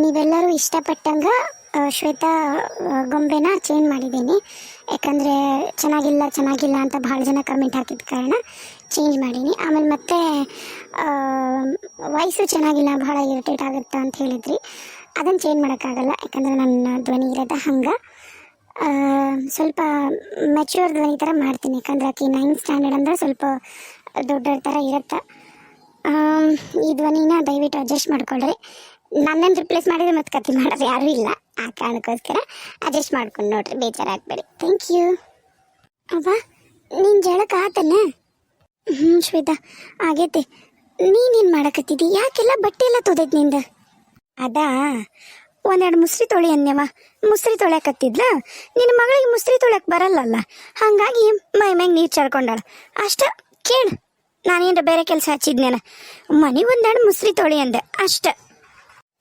ನೀವೆಲ್ಲರೂ ಇಷ್ಟಪಟ್ಟಂಗ ಶ್ವೇತಾ ಗೊಂಬೆನ ಚೇಂಜ್ ಮಾಡಿದ್ದೀನಿ. ಯಾಕಂದರೆ ಚೆನ್ನಾಗಿಲ್ಲ ಚೆನ್ನಾಗಿಲ್ಲ ಅಂತ ಭಾಳ ಜನ ಕಮೆಂಟ್ ಹಾಕಿದ ಕಾರಣ ಚೇಂಜ್ ಮಾಡೀನಿ. ಆಮೇಲೆ ಮತ್ತೆ ವಾಯ್ಸು ಚೆನ್ನಾಗಿಲ್ಲ ಭಾಳ ಇರಿಟೇಟ್ ಆಗುತ್ತೆ ಅಂತ ಹೇಳಿದ್ರಿ. ಅದನ್ನು ಚೇಂಜ್ ಮಾಡೋಕ್ಕಾಗಲ್ಲ. ಯಾಕಂದರೆ ನನ್ನ ಧ್ವನಿ ಇರೋದ ಹಂಗೆ. ಸ್ವಲ್ಪ ಮೆಚ್ಯೂರ್ ಧ್ವನಿ ಥರ ಮಾಡ್ತೀನಿ. ಯಾಕಂದ್ರೆ ಆಕೆ ನೈನ್ತ್ ಸ್ಟ್ಯಾಂಡರ್ಡ್ ಅಂದರೆ ಸ್ವಲ್ಪ ದೊಡ್ಡ ಥರ ಇರುತ್ತೆ. ಈ ಧ್ವನಿನ ದಯವಿಟ್ಟು ಅಡ್ಜಸ್ಟ್ ಮಾಡ್ಕೊಳ್ರಿ. ನನ್ನನ್ನು ರಿಪ್ಲೇಸ್ ಮಾಡಿದ್ರೆ ಮತ್ತೆ ಕತ್ತಿ ಮಾಡೋದು ಯಾರು ಇಲ್ಲ. ಆ ಕಾರಣಕ್ಕೋಸ್ಕರ ಅಡ್ಜಸ್ಟ್ ಮಾಡ್ಕೊಂಡು ನೋಡ್ರಿ, ಬೇಜಾರಾಗಬೇಡಿ. ಥ್ಯಾಂಕ್ ಯು ಅವ್ವ ನಿನ್ನ ಜಳಕ ಆತನ? ಹ್ಞೂ ಶ್ವೇತಾ, ಆಗೈತೆ. ನೀನೇನು ಮಾಡಕತ್ತಿದ್ದಿ? ಯಾಕೆಲ್ಲ ಬಟ್ಟೆ ಎಲ್ಲ ತೊದೈತೆ ನಿಂದ? ಅದಾ, ಒಂದೆರಡು ಮುಸ್ರಿ ತೊಳಿ ಅನ್ಯವ ಮುಸ್ರಿ ತೊಳ್ಯಾಕತ್ತಿದ್ಲ? ನಿನ್ನ ಮಗಳಿಗೆ ಮುಸ್ರಿ ತೊಳ್ಯಾಕೆ ಬರಲ್ಲಲ್ಲ? ಹಾಗಾಗಿ ಮೈ ಮ್ಯಾಗ ನೀರು ಚರ್ಕೊಂಡಾಳ. ಅಷ್ಟ, ಕೇಳು. ನಾನೇನ್ರ ಬೇರೆ ಕೆಲಸ ಹಚ್ಚಿದ್ನೇನ? ಮನೆ ಒಂದೆರಡು ಮುಸ್ರಿ ತೊಳಿ ಅಂದೆ. ಅಷ್ಟ.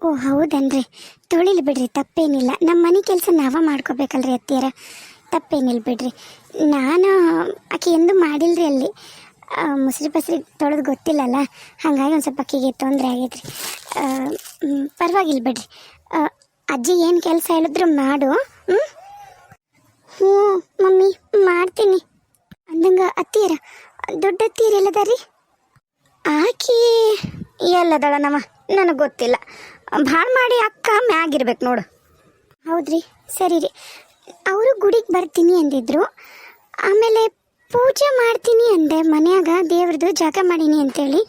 ಓ, ಹೌದನ್ರಿ. ತೊಳಿಲಿ ಬಿಡ್ರಿ, ತಪ್ಪೇನಿಲ್ಲ. ನಮ್ಮ ಮನೆ ಕೆಲಸ ನಾವ ಮಾಡ್ಕೋಬೇಕಲ್ರಿ ಅತ್ತಿಯರ. ತಪ್ಪೇನಿಲ್ಲ ಬಿಡ್ರಿ. ನಾನು ಆಕೆ ಎಂದು ಮಾಡಿಲ್ರಿ ಅಲ್ಲಿ. ಮುಸ್ರಿ ಪಸ್ರಿ ತೊಳೆದು ಗೊತ್ತಿಲ್ಲಲ್ಲ. ಹಾಗಾಗಿ ಒಂದು ಸ್ವಲ್ಪ ಆಕೆಗೆ ತೊಂದರೆ ಆಗೈತ್ರಿ. ಪರವಾಗಿಲ್ಲ ಬಿಡ್ರಿ. ಅಜ್ಜಿ ಏನು ಕೆಲಸ ಹೇಳಿದ್ರು ಮಾಡು ಹ್ಞೂ ಹ್ಞೂ, ಮಮ್ಮಿ, ಮಾಡ್ತೀನಿ. ಅಂದಂಗ ಅತ್ತಿಯರ, ದೊಡ್ಡ ಅತ್ತಿಯರ ಎಲ್ಲದಾರಿ? ಆಕಿ ಎಲ್ಲದಳ ನಮ್ಮ ನನಗೆ ಗೊತ್ತಿಲ್ಲ. ಭಾಳ ಮಾಡಿ ಅಕ್ಕ ಮ್ಯಾಗಿರ್ಬೇಕು ನೋಡು. ಹೌದ್ರಿ. ಸರಿ ರೀ. ಅವರು ಗುಡಿಗೆ ಬರ್ತೀನಿ ಅಂದಿದ್ರು. ಆಮೇಲೆ ಪೂಜೆ ಮಾಡ್ತೀನಿ ಅಂದೆ. ಮನ್ಯಾಗ ದೇವ್ರದ್ದು ಜಾಗ ಮಾಡೀನಿ ಅಂತೇಳಿ.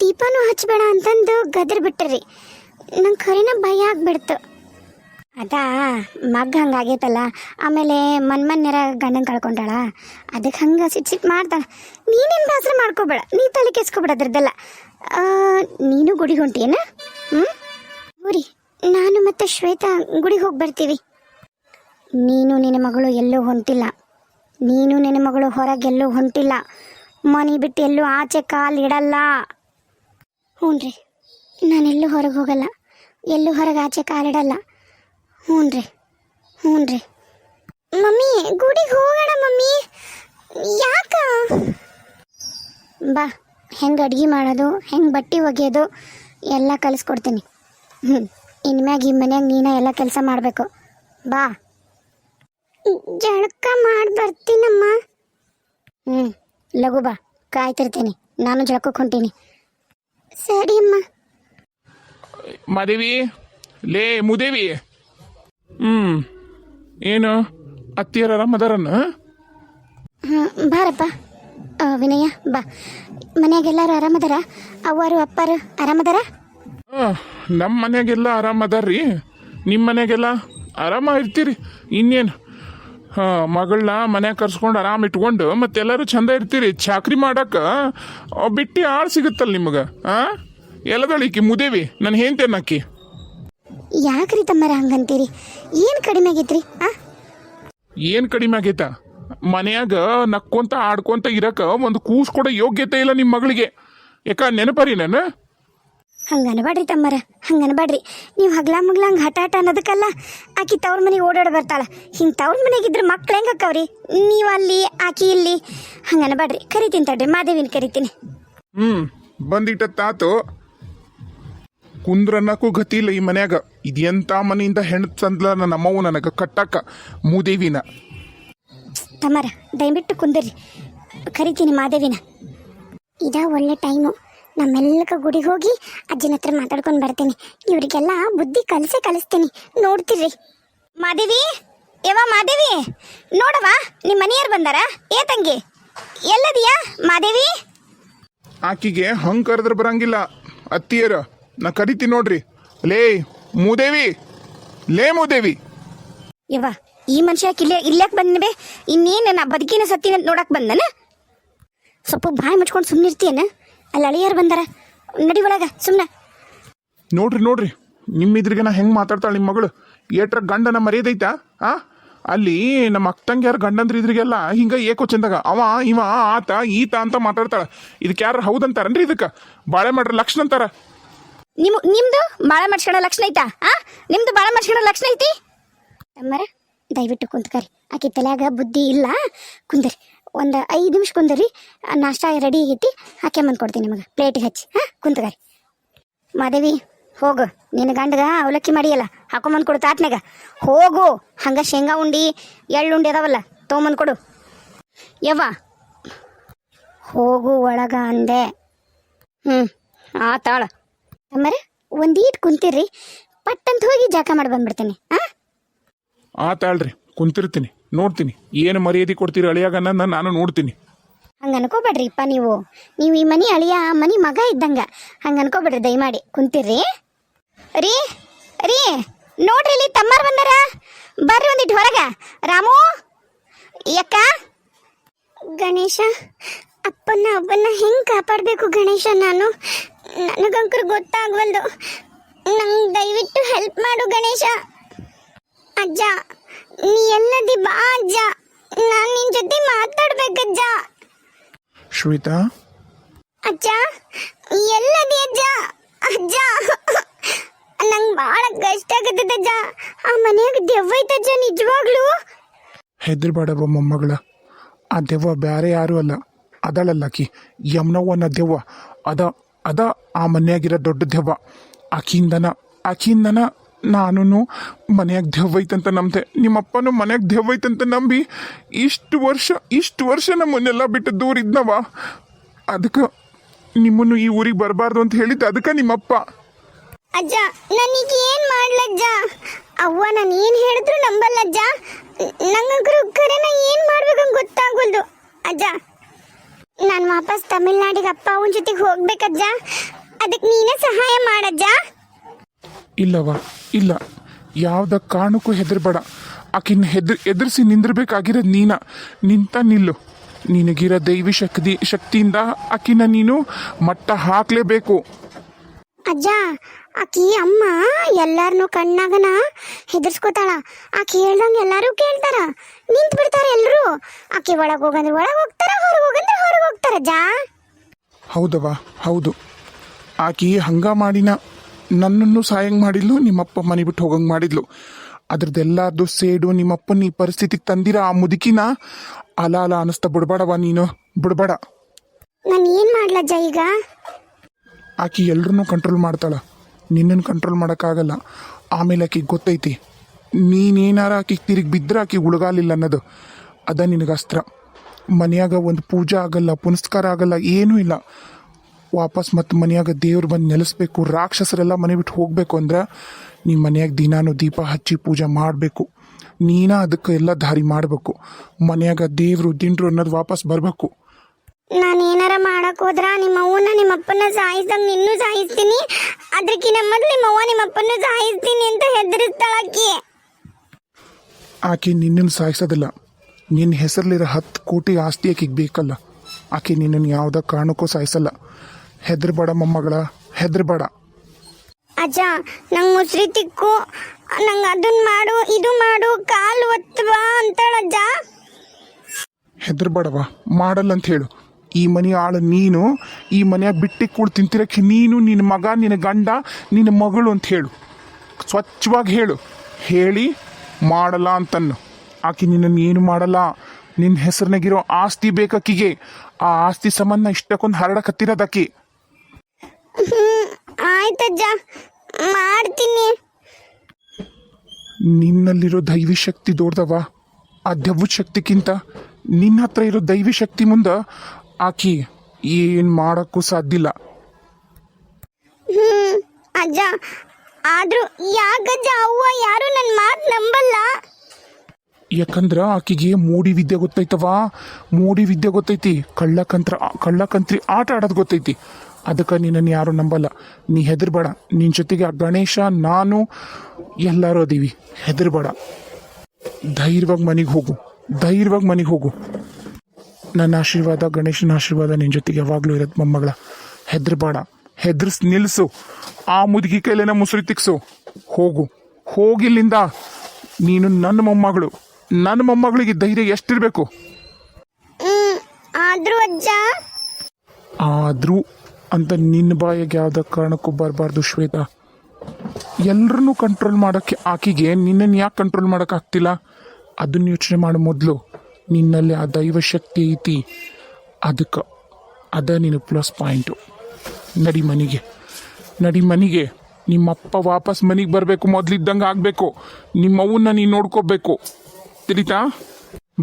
ದೀಪನೂ ಹಚ್ಚಬೇಡ ಅಂತಂದು ಗದರ್ ಬಿಟ್ಟರಿ ನಂಗೆ ಖರೇನ ಭಯ ಆಗ್ಬಿಡ್ತು. ಅದಾ? ಮಗ್ ಹಂಗಾಗೈತಲ್ಲ ಆಮೇಲೆ ಮನ್ ಮನ್ಯರ ಗಂಡನ್ ಕಳ್ಕೊಂಡಾಳ. ಅದಕ್ಕೆ ಹಂಗೆ ಸಿಟ್ ಸಿಟ್ ಮಾಡ್ತಾಳ. ನೀನೇನು ಬೇಸರ ಮಾಡ್ಕೋಬೇಡ. ನೀ ತಲೆ ಕೆಸ್ಕೊಬೇಡ ಅದ್ರದ್ದೆಲ್ಲ. ನೀನು ಗುಡಿಗೆ ಹ್ಞೂ ಊರಿ ನಾನು ಮತ್ತೆ ಶ್ವೇತಾ ಗುಡಿಗೆ ಹೋಗಿ ಬರ್ತೀವಿ. ನೀನು ನಿನ್ನ ಮಗಳು ಎಲ್ಲೂ ಹೊಂಟಿಲ್ಲ. ನೀನು ನಿನ್ನ ಮಗಳು ಹೊರಗೆಲ್ಲೂ ಹೊಂಟಿಲ್ಲ. ಮನೆ ಬಿಟ್ಟು ಎಲ್ಲೂ ಆಚೆ ಕಾಲು ಇಡಲ್ಲ ಹ್ಞೂ ರೀ ನಾನೆಲ್ಲೂ ಹೊರಗೆ ಹೋಗಲ್ಲ. ಎಲ್ಲೂ ಹೊರಗೆ ಆಚೆ ಕಾಲಿಡಲ್ಲ. ಹ್ಞೂ ರೀ, ಹ್ಞೂ ಮಮ್ಮಿ, ಗುಡಿಗೆ ಹೋಗೋಣ ಮಮ್ಮಿ. ಯಾಕ? ಬಾ, ಹೆಂಗೆ ಅಡುಗೆ ಮಾಡೋದು, ಹೆಂಗೆ ಬಟ್ಟೆ ಒಗೆಯೋದು, ಎಲ್ಲ ಕಲಿಸ್ಕೊಡ್ತೀನಿ. ಇನ್ಮ್ಯಾಗ ಈ ಮನ್ಯಾಗ ನೀನ ಎಲ್ಲ ಕೆಲಸ ಮಾಡಬೇಕು. ಬಾ. ಜಳಕ ಮಾಡಿ ಬರ್ತೀನಮ್ಮ. ಹ್ಞೂ ಲಘು ಬಾ. ಕಾಯ್ತಿರ್ತೀನಿ. ನಾನು ಜಳಕಕ್ಕೆ ಹೊಂಟೀನಿ. ಸರಿ ಅಮ್ಮ. ಮದೇವಿ ಲೇ ಮುದೇವಿ. ಹ್ಮ್ ಏನು? ಅತ್ತಿಯರ ಮದರನ್ನ? ಹಾಂ ಬಾರಪ್ಪ. ಆ, ವಿನಯ ಬಾ. ಮನ್ಯಾಗೆಲ್ಲರೂ ಆರಾಮದಾರ? ಅವ್ವರು ಅಪ್ಪಾರು ಆರಾಮದಾರ? ನಮ್ಮ ಮನೆಗೆಲ್ಲ ಆರಾಮದಾರ್ರಿ ನಿಮ್ಮ ಮನೆಗೆಲ್ಲ ಆರಾಮ ಇರ್ತೀರಿ. ಇನ್ನೇನು? ಹಾಂ ಮಗಳನ್ನ ಮನೆಗೆ ಕರ್ಸ್ಕೊಂಡು ಆರಾಮ ಇಟ್ಕೊಂಡು ಮತ್ತೆಲ್ಲರೂ ಚಂದ ಇರ್ತೀರಿ. ಚಾಕ್ರಿ ಮಾಡಕ್ಕೆ ಬಿಟ್ಟು ಆಳು ಸಿಗುತ್ತಲ್ಲ ನಿಮಗೆ ಹಾಂ ಎಲ್ಲದಳಿಕಿ ಮುದೇವಿ ನನ್ನ ಹೇಂತೇನಕ್ಕಿ ಯಾಕ್ರಿ ತಮ್ಮರ ಹಂಗಂತೀರಿ? ಏನು ಕಡಿಮೆ ಆಗೈತ್ರಿ ಆ? ಏನು ಕಡಿಮೆ ಆಗೈತ? ಮನೆಯಾಗ ನಕ್ಕೊಂತ ಆಡ್ಕೊಂತ ಇರಕ್ಕೆ ಒಂದು ಕೂಸ್ ಕೊಡೋ ಯೋಗ್ಯತೆ ಇಲ್ಲ ನಿಮ್ಮ ಮಗಳಿಗೆ. ಯಾಕ ನೆನಪರಿ ನಾನು? ಹಂಗನಬೇಡ್ರಿ ತಮ್ಮರ ಹಂಗನಬೇಡ್ರಿ. ನೀವು ಹಗ್ಲ ಮಗ್ಲ ಹಂಗೆ ಹಠ ಅನ್ನೋದಕ್ಕಲ್ಲ ಆಕಿ ತವ್ರ ಮನೆಗೆ ಓಡಾಡಿ ಬರ್ತಾಳ. ಹಿಂಗೆ ತವ್ರ ಮನೆಗಿದ್ರೆ ಮಕ್ಳು ಹೆಂಗೆ ಅಕ್ಕವ್ರಿ? ನೀವು ಅಲ್ಲಿ ಆಕಿ ಇಲ್ಲಿ. ಹಂಗನಬೇಡ್ರಿ ಕರಿತೀನಿ ತಡ್ರಿ ಮಾದೇವಿನ ಕರಿತೀನಿ. ಹ್ಮ್ ಬಂದಿಟ್ಟ ತಾತು. ಕುಂದ್ರನ್ನಕ್ಕೂ ಗತಿ ಇಲ್ಲ ಈ ಮನ್ಯಾಗ. ಇದೆಂತ ಮನೆಯಿಂದ ಹೆಣ್ಣು ತಂದ್ಲ ನನ್ನ ಅಮ್ಮವು ನನಗ ಕಟ್ಟಕ್ಕ ಮೂದೇವಿನ. ತಮ್ಮರ ದಯವಿಟ್ಟು ಕುಂದ್ರಿ ಕರಿತೀನಿ ಮಾದೇವಿನ. ಇದ ಒಳ್ಳೆ ಟೈಮು. ನಮ್ಮೆಲ್ಲಕ ಗುಡಿಗೆ ಹೋಗಿ ಅಜ್ಜನ ಹತ್ರ ಮಾತಾಡ್ಕೊಂಡು ಬರ್ತೀನಿ. ಇವರಿಗೆಲ್ಲ ಬುದ್ಧಿ ಕಲಸೇ ಕಲಿಸ್ತೀನಿ. ನೋಡ್ತೀರಿ ಮಾದೇವಿ? ಯವ ಮಾದೇವಿ? ನೋಡವ ನಿಮ್ಮ ಮನೆಯವ್ರು ಬಂದಾರ? ಏ ತಂಗಿ ಎಲ್ಲದಿಯಾ ಮಾದೇವಿ? ಆಕಿಗೆ ಹಂಗ್ ಕರೆದ್ರೆ ಬರಂಗಿಲ್ಲ. ಅತ್ತಿಯರ ನಾ ಕರಿತೀನಿ ನೋಡ್ರಿ. ಲೇ ಮೂದೇವಿ ಲೇ ಮೂದೇವಿ. ಯವ್ವ ಈ ಮನುಷ್ಯ ಇಲ್ಲೇ ಇಲ್ಲಾಕ್ ಬೇ? ಇನ್ನೇನು ನಾ ಬದುಕಿನ ಸತ್ತಿನ ನೋಡಕ್ ಬಂದನ? ಸ್ವಲ್ಪ ಬಾಯಿ ಮುಚ್ಕೊಂಡು ಸುಮ್ಮನಿರ್ತೀಯನ ಅಲ್ಲಿ ಅಳಿಯರು ಬಂದಾರ. ನಡಿ ಒಳಗ ಸುಮ್ಮನೆ ನೋಡ್ರಿ ನೋಡ್ರಿ. ನಿಮ್ಮಿದ್ರಿಗೆ ನಾ ಹೆಂಗ್ ಮಾತಾಡ್ತಾಳೆ ನಿಮ್ಮ ಮಗಳು? ಏಟ್ರ ಗಂಡನ ಮರ್ಯಾದೈತಾ ಆ? ಅಲ್ಲಿ ನಮ್ಮ ಅಕ್ಕಂಗ್ಯಾರ ಗಂಡಂದ್ರ ಇದ್ರಿಗೆಲ್ಲ ಹಿಂಗ ಏಕೋ ಚಂದಾಗ ಅವ ಇವ ಆತ ಈತ ಅಂತ ಮಾತಾಡ್ತಾಳ. ಇದಕ್ಕೆ ಯಾರು ಹೌದಂತಾರನ್ರಿ ಇದಕ್ಕೆ? ಬಾಳೆ ಮಾಡ್ರ ಲಕ್ಷಣ ಅಂತಾರ. ನಿಮ್ ನಿಮ್ದು ಬಾಳ ಮಾಡ್ಸ್ಕೊಳೋ ಲಕ್ಷಣ ಐತಾ? ಆ? ನಿಮ್ದು ಬಾಳೆ ಮಾಡ್ಸ್ಕೊಳೋ ಲಕ್ಷಣ ಐತಿ? ತಮ್ಮರ ದಯವಿಟ್ಟು ಕುಂತ್ಕರಿ. ಆಕೆ ತಲೆಯಾಗ ಬುದ್ಧಿ ಇಲ್ಲ. ಕುಂದರಿ. ಒಂದು ಐದು ನಿಮಿಷ ಕುಂದರಿ ನಾಷ್ಟ ರೆಡಿ ಆಗೈತಿ ಹಾಕೆ ಕೊಡ್ತೀನಿ ನಿಮಗೆ. ಪ್ಲೇಟಿಗೆ ಹಚ್ಚಿ, ಹಾಂ? ಕುಂತಗಾರಿ ಮಾದೇವಿ, ಹೋಗು. ನಿನ್ನ ಗಂಡಗ ಅವಲಕ್ಕಿ ಮಾಡಿಯಲ್ಲ ಹಾಕೊಂಬಂದು ಕೊಡು ತಾಟ್ನಾಗ ಹೋಗು. ಹಂಗೆ ಶೇಂಗಾ ಉಂಡಿ, ಎಳ್ಳು ಉಂಡಿ ಅದಾವಲ್ಲ ತೊಗೊಂಬಂದು ಕೊಡು. ಯವ್ವ. ಹೋಗು ಒಳಗ ಅಂದೆ. ಹ್ಞೂ ತಾಳ. ಅಮ್ಮರ, ಒಂದೀಟ್ ಕುಂತಿರ್ರಿ, ಪಟ್ಟಂತ ಹೋಗಿ ಜಾಕ ಮಾಡಿ ಬಂದ್ಬಿಡ್ತೀನಿ ಹಾಂ ಆತಾಳ್ರಿ ಕುಂತಿರ್ತೀನಿ. ನೋಡ್ತೀನಿ. ಏನು ಮರ್ಯಾದೆ ಕೊಡ್ತೀರಿ ಅಳಿಯಾಗ ನನ್ನ ನಾನು ನೋಡ್ತೀನಿ. ಹಂಗೆ ಅನ್ಕೋಬೇಡ್ರಿಪ್ಪ ನೀವು. ನೀವು ಈ ಮನಿ ಅಳಿಯ ಮನಿ ಮಗ ಇದ್ದಂಗ. ಹಂಗೆ ಅನ್ಕೋಬೇಡ್ರಿ, ದಯಮಾಡಿ. ಕುಂತಿರ್ರಿ. ರೀ ರೀ, ನೋಡ್ರಿ ಇಲ್ಲಿ ತಮ್ಮಾರ್ ಬಂದಾರ. ಬರ್ರಿ ಒಂದಿಟ್ಟು ಹೊರಗ. ರಾಮು, ಯಕ್ಕ. ಗಣೇಶ, ಅಪ್ಪನ, ಅವನ್ನ ಹೆಂಗ್ ಕಾಪಾಡಬೇಕು ಗಣೇಶ ನಾನು? ನನಗಂಕರು ಗೊತ್ತಾಗ್ವಲ್ದು. ನಂಗೆ ದಯವಿಟ್ಟು ಹೆಲ್ಪ್ ಮಾಡು ಗಣೇಶ. ಅಜ್ಜ ನೀ ಎಲ್ಲದಿ ಬಾ ಅಜ್ಜ. ನಾನು ನಿನ್ ಜೊತೆ ಮಾತಾಡ್ಬೇಕಜ್ಜ ಶ್ವೇತಾ? ಅಜ್ಜ ಎಲ್ಲದಿ ಅಜ್ಜ? ಅಜ್ಜ. ನಂಗೆ ಭಾಳ ಕಷ್ಟ ಆಗತ್ತದ ಆ ಆ ದೆವ್ವ ಐತಜ್ಜ ನಿಜವಾಗ್ಲೂ. ಹೆದರ್ಬೇಡವ ಮೊಮ್ಮಗಳ. ಆ ದೆವ್ವ ಬ್ಯಾರೆ ಯಾರು ಅಲ್ಲ. ಅದಳಲ್ಲ ಆಕಿ ಯಮ್ನವ್ವ ಅನ್ನೋ ದೆವ್ವ. ಅದ ಅದ ಆ ಮನೆಯಾಗಿರೋ ದೊಡ್ಡ ದೆವ್ವ. ಆಕಿಂದನ ಆಕಿಂದನ ನಾನು ಮನೆಯಾಗ ದೇವ್ವೈತಂತ ಐತಂತ ನಿಮ್ಮಪ್ಪನೂ ಮನ್ಯಾಗ ದೆವ್ವ ಐತಂತ ನಂಬಿ ಇಷ್ಟು ವರ್ಷ ಇಷ್ಟು ವರ್ಷ ನಮ್ಮನ್ನೆಲ್ಲ ಬಿಟ್ಟು ದೂರ ಇದ್ನವ. ಅದಕ್ಕೆ ನಿಮ್ಮನ್ನು ಈ ಊರಿಗೆ ಬರಬಾರ್ದು ಅಂತ ಹೇಳಿದ್ದೆ. ಅದಕ್ಕೆ ನಿಮ್ಮಪ್ಪ. ಅಜ್ಜ, ನನಗೆ ಏನು ಮಾಡ್ಲಜ್ಜ? ಅವ್ವ ನಾನು ಏನು ಹೇಳಿದ್ರು ನಂಬಲ್ಲಜ್ಜ? ನಂಗಂಕರು ಕರೆನ ಏನ್ ಅಂತ ಗೊತ್ತಾಗಲ್ದು. ಅಜ್ಜ, ನಾನು ವಾಪಸ್ ತಮಿಳ್ನಾಡಿಗೆ ಅಪ್ಪ ಅವನ ಜೊತೆಗೆ ಹೋಗ್ಬೇಕಜ್ಜ. ಅದಕ್ಕೆ ನೀನೇ ಸಹಾಯ ಮಾಡಜ್ಜ. ಇಲ್ಲವ? ಇಲ್ಲ. ಯಾವ್ದ ಕಾರಣಕ್ಕೂ ಹೆದರ್ಬೇಡ. ಆಕಿನ ಹೆದ್ರ ಎದುರಿಸಿ ನಿಂದಿರ್ಬೇಕಾಗಿರೋದು ನೀನ. ನಿಂತ ನಿಲ್ಲು. ನಿನಗಿರೋ ದೈವಿ ಶಕ್ತಿ ಶಕ್ತಿಯಿಂದ ಆಕಿನ ನೀನು ಮಟ್ಟ ಹಾಕ್ಲೇಬೇಕು. ಅಜ್ಜ ಆಕಿ ಅಮ್ಮ ಎಲ್ಲಾರನು ಕಣ್ಣಾಗನ ಹೆದರ್ಸ್ಕೊತಾಳ. ಆಕಿ ಹೇಳ್ದಂಗ ಎಲ್ಲಾರು ಕೇಳ್ತಾರ. ನಿಂತ್ ಬಿಡ್ತಾರ ಎಲ್ರು. ಆಕಿ ಒಳಗ್ ಹೋಗಂದ್ರೆ ಒಳಗ್ ಹೋಗ್ತಾರ ಹೊರಗ್ ಹೋಗಂದ್ರೆ ಹೊರಗ್ ಹೋಗ್ತಾರ ಅಜ್ಜ. ಹೌದವ್ವ ಹೌದು. ಆಕಿ ಹಂಗ ಮಾಡಿನ. ನನ್ನನ್ನು ಸಾಯಂಗ್ ಮಾಡಿದ್ಲು ನಿಮ್ಮಪ್ಪ ಮನೆ ಬಿಟ್ಟು ಹೋಗಂಗ್ ಮಾಡಿದ್ಲು. ಅದ್ರದ್ದೆಲ್ಲಾರ್ದು ಸೇಡು ನಿಮ್ಮಪ್ಪನ ಈ ಪರಿಸ್ಥಿತಿಗೆ ತಂದಿರ ಆ ಮುದುಕಿನ? ಅಲ ಅಲ ಅನಿಸ್ತಾ ಬಿಡ್ಬೇಡವ ನೀನು. ಬಿಡ್ಬೇಡ. ನಾನು ಏನ್ ಮಾಡ್ಲಜ್ಜ ಈಗ? ಆಕಿ ಎಲ್ರನ್ನೂ ಕಂಟ್ರೋಲ್ ಮಾಡ್ತಾಳ. ನಿನ್ನನ್ನು ಕಂಟ್ರೋಲ್ ಮಾಡೋಕ್ಕಾಗಲ್ಲ. ಆಮೇಲೆ ಆಕಿಗೆ ಗೊತ್ತೈತಿ. ನೀನೇನಾರ ಆಕಿಗೆ ತಿರುಗಿ ಬಿದ್ದರೆ ಆಕಿಗೆ ಉಳಗಾಲಿಲ್ಲ ಅನ್ನೋದು. ಅದ ನಿನಗೆ ಅಸ್ತ್ರ. ಮನ್ಯಾಗ ಒಂದು ಪೂಜೆ ಆಗಲ್ಲ ಪುನಸ್ಕಾರ ಆಗಲ್ಲ ಏನೂ ಇಲ್ಲ. ವಾಪಸ್ ಮತ್ತೆ ಮನೆಯಾಗ ದೇವ್ರು ಬಂದು ನೆಲೆಸ್ಬೇಕು. ರಾಕ್ಷಸರೆಲ್ಲ ಮನೆ ಬಿಟ್ಟು ಹೋಗಬೇಕು ಅಂದ್ರೆ ನಿಮ್ಮ ಮನೆಯಾಗ ದಿನಾನು ದೀಪ ಹಚ್ಚಿ ಪೂಜೆ ಮಾಡಬೇಕು. ನೀನ ಅದಕ್ಕೆ ಎಲ್ಲ ದಾರಿ ಮಾಡಬೇಕು. ಮನೆಯಾಗ ದೇವ್ರು ದಿಂಡ್ರು ಅನ್ನೋದು ವಾಪಸ್ ಬರಬೇಕು. ನಾನು ಏನಾರ ಮಾಡಕ್ ಹೋದ್ರ ನಿಮ್ಮ ಅವ್ವನ ನಿಮ್ಮ ಅಪ್ಪನ ಸಾಯಿಸ್ದಂಗ್ ನಿನ್ನೂ ಸಾಯಿಸ್ತೀನಿ. ಅದಕ್ಕಿನ ಮೊದ್ಲು ನಿಮ್ಮ ಅವ್ವ ನಿಮ್ಮ ಅಪ್ಪನ ಸಾಯಿಸ್ತೀನಿ ಅಂತ ಹೆದರಿಸ್ತಾಳ ಆಕಿ. ಆಕೆ ನಿನ್ನನ್ನು ಸಾಯಿಸೋದಿಲ್ಲ. ನಿನ್ನ ಹೆಸರಲ್ಲಿರೋ ಹತ್ತು ಕೋಟಿ ಆಸ್ತಿ ಆಕೆಗೆ ಬೇಕಲ್ಲ. ಆಕೆ ನಿನ್ನನ್ನು ಯಾವುದೇ ಕಾರಣಕ್ಕೂ ಸಾಯಿಸಲ್ಲ. ಹೆದರ್ಬೇಡ ಮೊಮ್ಮಗಳ ಹೆದರ್ಬೇಡ. ಅಜ್ಜ ನಂಗೆ ಮುಸ್ರಿ ತಿಕ್ಕು. ನಂಗೆ ಅದನ್ನ ಮಾಡು ಇದು ಮಾಡು ಕಾಲು ಒತ್ತವಾ ಅಂತಾಳಜ್ಜ ಹೆದರ್ಬೇಡವ ಮಾಡಲ್ಲ ಅಂತ ಹೇಳು. ಈ ಮನೆ ಆಳು ನೀನು ಈ ಮನೆಯಾಗ ಬಿಟ್ಟಿ ಕೂಡ ತಿಂತಿರಕ್ಕೆ ನೀನು ನಿನ್ನ ಮಗ ನಿನ್ನ ಗಂಡ ನಿನ್ನ ಮಗಳು ಅಂತ ಹೇಳು. ಸ್ವಚ್ಛವಾಗಿ ಹೇಳು. ಹೇಳಿ ಮಾಡಲ್ಲ ಅಂತನ್ನು. ಆಕೆ ನಿನ್ನನ್ನು ಏನು ಮಾಡಲ್ಲ? ನಿನ್ನ ಹೆಸರಿನಾಗಿರೋ ಆಸ್ತಿ ಬೇಕಕ್ಕಿಗೆ. ಆ ಆಸ್ತಿ ಸಂಬಂಧ ಇಷ್ಟಕ್ಕೊಂದು ಹರಡಕತ್ತಿರೋದಕ್ಕೆ ಆಯ್ತಜ್ಜ ಮಾಡ್ತೀನಿ. ನಿನ್ನಲ್ಲಿರೋ ದೈವಿ ಶಕ್ತಿ ದೊಡ್ಡದವ ಆ ದೆವ್ವ ಶಕ್ತಿಗಿಂತ ನಿನ್ನ ಹತ್ರ ಇರೋ ದೈವಿ ಶಕ್ತಿ ಮುಂದೆ ಆಕಿ ಏನು ಮಾಡೋಕ್ಕೂ ಸಾಧ್ಯ ಇಲ್ಲ. ಹ್ಮ್ ಅಜ್ಜ ಆದ್ರೂ ಯಾಕಜ್ಜ ಅವ್ವ ಯಾರು ನನ್ನ ಮಾತು ನಂಬಲ್ಲ? ಯಾಕಂದ್ರ ಆಕಿಗೆ ಮೂಡಿ ವಿದ್ಯೆ ಗೊತ್ತೈತವ ಮೂಡಿ ವಿದ್ಯೆ ಗೊತ್ತೈತಿ. ಕಳ್ಳಕಂತ್ರ ಕಳ್ಳಕಂತ್ರಿ ಆಟ ಆಡೋದು ಗೊತ್ತೈತಿ. ಅದಕ್ಕೆ ನಿನ್ನನ್ನು ಯಾರು ನಂಬಲ್ಲ. ನೀ ಹೆದರ್ಬೇಡ. ನಿನ್ನ ಜೊತೆಗೆ ಆ ಗಣೇಶ ನಾನು ಎಲ್ಲರೂ ಅದೀವಿ. ಹೆದರ್ಬೇಡ. ಧೈರ್ಯವಾಗಿ ಮನೆಗೆ ಹೋಗು. ಧೈರ್ಯವಾಗಿ ಮನೆಗೆ ಹೋಗು. ನನ್ನ ಆಶೀರ್ವಾದ ಗಣೇಶನ ಆಶೀರ್ವಾದ ನಿನ್ನ ಜೊತೆಗೆ ಯಾವಾಗಲೂ ಇರತ್ತೆ ಮೊಮ್ಮಗಳ. ಹೆದರ್ಬೇಡ. ಹೆದರ್ಸ್ ನಿಲ್ಲಿಸು ಆ ಮುದುಗಿ ಕೈಲೇನ ಮುಸುರಿ ತಿಕ್ಸು. ಹೋಗು. ಹೋಗಿಲ್ಲಿಂದ ನೀನು ನನ್ನ ಮೊಮ್ಮಗಳು. ನನ್ನ ಮೊಮ್ಮಗಳಿಗೆ ಧೈರ್ಯ ಎಷ್ಟಿರಬೇಕು? ಹ್ಮ್. ಆದ್ರೂ ಅಜ್ಜ. ಆದ್ರೂ ಅಂತ ನಿನ್ನ ಬಾಯಿಗೆ ಯಾವ್ದ ಕಾರಣಕ್ಕೂ ಬರಬಾರ್ದು ಶ್ವೇತಾ. ಎಲ್ಲರನ್ನೂ ಕಂಟ್ರೋಲ್ ಮಾಡೋಕ್ಕೆ ಆಕಿಗೆ ನಿನ್ನನ್ನು ಯಾಕೆ ಕಂಟ್ರೋಲ್ ಮಾಡೋಕೆ ಆಗ್ತಿಲ್ಲ? ಅದನ್ನ ಯೋಚನೆ ಮಾಡೋ ಮೊದಲು. ನಿನ್ನಲ್ಲಿ ಆ ದೈವ ಶಕ್ತಿ ಐತಿ. ಅದಕ್ಕೆ ಅದ ನಿನ್ನ ಪ್ಲಸ್ ಪಾಯಿಂಟು ನಡಿ ಮನೆಗೆ. ನಡಿ ಮನೆಗೆ. ನಿಮ್ಮಪ್ಪ ವಾಪಸ್ ಮನೆಗೆ ಬರಬೇಕು, ಮೊದಲಿದ್ದಂಗೆ ಆಗಬೇಕು. ನಿಮ್ಮವನ್ನ ನೀನು ನೋಡ್ಕೋಬೇಕು. ತಿಳಿತಾ?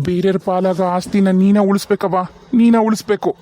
ಬೇರೆಯವ್ರ ಪಾಲಾಗ ಆಸ್ತಿನ ನೀನ ಉಳಿಸ್ಬೇಕವ್ವ. ನೀನ ಉಳಿಸ್ಬೇಕು.